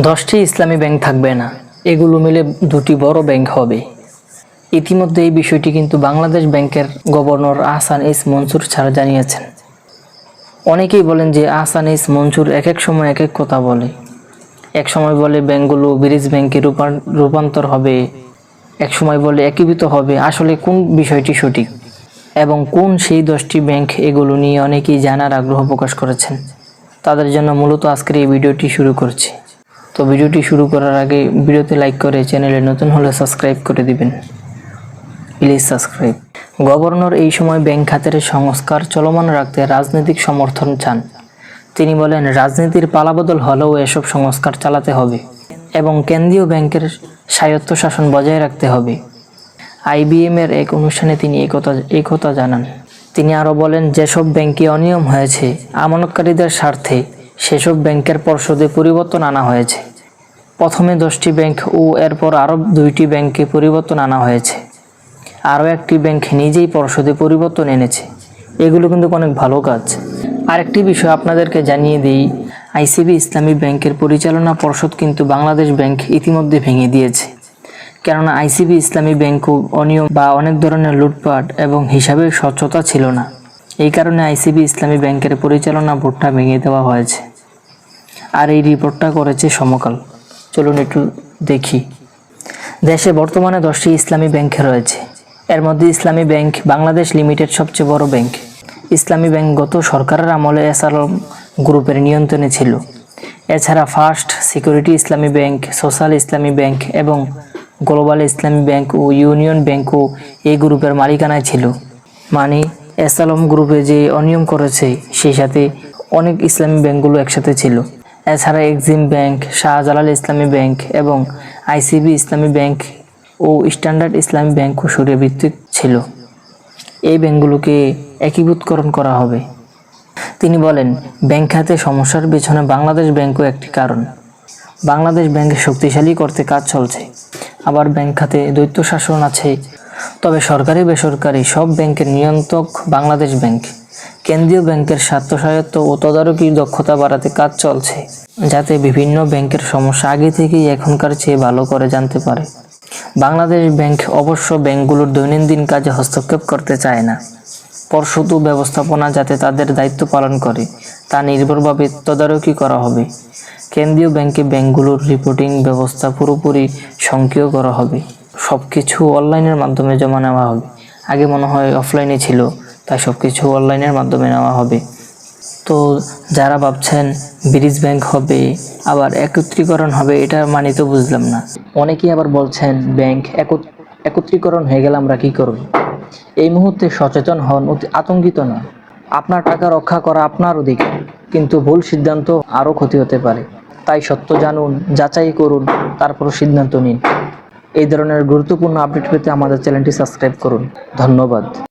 দশটি ইসলামী ব্যাংক থাকবে না। এগুলো মিলে দুটি বড় ব্যাংক হবে। ইতিমধ্যে এই বিষয়টি কিন্তু বাংলাদেশ ব্যাংকের গভর্নর আহসান ইস মনসুর ছাড়া জানিয়েছেন। অনেকেই বলেন যে আহসান ইস মনসুর এক এক সময় এক এক কথা বলে। এক সময় বলে ব্যাংকগুলো ব্রিজ ব্যাংকে রূপান- রূপান্তর হবে। এক সময় বলে একীভূত হবে। আসলে কোন বিষয়টি সঠিক? এবং কোন সেই দশটি ব্যাংক এগুলো নিয়ে অনেকেই জানার আগ্রহ প্রকাশ করেছেন? তাদের জন্য মূলত আজকের এই ভিডিওটি শুরু করছি। তো ভিডিওটি শুরু করার আগে ভিডিওতে লাইক করে চ্যানেলে নতুন হলে সাবস্ক্রাইব করে দিবেন। প্লিজ সাবস্ক্রাইব গভর্নর এই সময় ব্যাংক খাতের সংস্কার চলমান রাখতে রাজনৈতিক সমর্থন চান। তিনি বলেন, রাজনীতির পালাবদল হলেও এসব সংস্কার চালাতে হবে এবং কেন্দ্রীয় ব্যাংকের স্বায়ত্তশাসন বজায় রাখতে হবে। আইবিএম এর এক অনুষ্ঠানে তিনি একথা একথা জানান। তিনি আরও বলেন, যেসব ব্যাংকে অনিয়ম হয়েছে, আমানতকারীদের স্বার্থে সেসব ব্যাংকের পর্ষদে পরিবর্তন আনা হয়েছে। প্রথমে দশটি ব্যাংক ও এরপর আরও দুইটি ব্যাংকে পরিবর্তন আনা হয়েছে। আরও একটি ব্যাংক নিজেই পর্ষদে পরিবর্তন এনেছে। এগুলো কিন্তু অনেক ভালো কাজ। আরেকটি বিষয় আপনাদেরকে জানিয়ে দিই, আইসিবি ইসলামী ব্যাংকের পরিচালনা পর্ষদ কিন্তু বাংলাদেশ ব্যাংক ইতিমধ্যে ভেঙে দিয়েছে। কেননা আইসিবি ইসলামী ব্যাংকও অনিয়ম বা অনেক ধরনের লুটপাট এবং হিসাবে স্বচ্ছতা ছিল না। এই কারণে আইসিবি ইসলামী ব্যাংকের পরিচালনা বোর্ডটা ভেঙে দেওয়া হয়েছে। আর এই রিপোর্টটা করেছে সমকাল। চলুন একটু দেখি। দেশে বর্তমানে দশটি ইসলামী ব্যাংক রয়েছে। এর মধ্যে ইসলামী ব্যাংক বাংলাদেশ লিমিটেড সবচেয়ে বড় ব্যাংক ইসলামী ব্যাংক গত সরকারের আমলে এসআলম গ্রুপের নিয়ন্ত্রণে ছিল। এছাড়া first security Islami bank social Islami bank এবং গ্লোবাল ইসলামী ব্যাংক ও ইউনিয়ন ব্যাংকও এই গ্রুপের মালিকানায় ছিল। মানে এসআলম গ্রুপে যে অনিয়ম করেছে, সেই সাথে অনেক ইসলামী ব্যাংকগুলো একসাথে ছিল। এছাড়া এক্সিম ব্যাংক, শাহজালাল ইসলামী ব্যাংক এবং আইসিবি ইসলামী ব্যাংক ও স্ট্যান্ডার্ড ইসলামী ব্যাংকও ভিত্তিক ছিল। এই ব্যাংকগুলোকে একীভূতকরণ করা হবে। তিনি বলেন, ব্যাংক খাতে সমস্যার পেছনে বাংলাদেশ ব্যাংকও একটি কারণ। বাংলাদেশ ব্যাংকে শক্তিশালী করতে কাজ চলছে। আবার ব্যাংক খাতে দ্বৈত শাসন আছে। তবে সরকারি বেসরকারি সব ব্যাংকের নিয়ন্ত্রক বাংলাদেশ ব্যাংক। কেন্দ্রীয় ব্যাংকের স্বার্থস্বায়ত্ত ও তদারকির দক্ষতা বাড়াতে কাজ চলছে, যাতে বিভিন্ন ব্যাংকের সমস্যা আগে থেকেই এখনকার চেয়ে ভালো করে জানতে পারে। বাংলাদেশ ব্যাংক অবশ্য ব্যাংকগুলোর দৈনন্দিন কাজে হস্তক্ষেপ করতে চায় না। ও ব্যবস্থাপনা যাতে তাদের দায়িত্ব পালন করে, তা নির্ভরভাবে তদারকি করা হবে। কেন্দ্রীয় ব্যাংকে ব্যাংকগুলোর রিপোর্টিং ব্যবস্থা পুরোপুরি সক্রিয় করা হবে। সব কিছু অনলাইনের মাধ্যমে জমা নেওয়া হবে। আগে মনে হয় অফলাইনে ছিল। তাই সব কিছু অনলাইনের মাধ্যমে নেওয়া হবে। তো যারা ভাবছেন ব্রিজ ব্যাংক হবে, আবার একত্রীকরণ হবে, এটা মানে তো বুঝলাম না। অনেকেই আবার বলছেন, ব্যাংক একত- একত্রীকরণ হয়ে গেলে আমরা কী করব? এই মুহূর্তে সচেতন হন, অতি আতঙ্কিত না আপনার টাকা রক্ষা করা আপনার অধিকার, কিন্তু ভুল সিদ্ধান্ত আরও ক্ষতি হতে পারে। তাই সত্য জানুন, যাচাই করুন তারপর সিদ্ধান্ত নিন। এই ধরনের গুরুত্বপূর্ণ আপডেট পেতে আমাদের চ্যানেলটি সাবস্ক্রাইব করুন। ধন্যবাদ।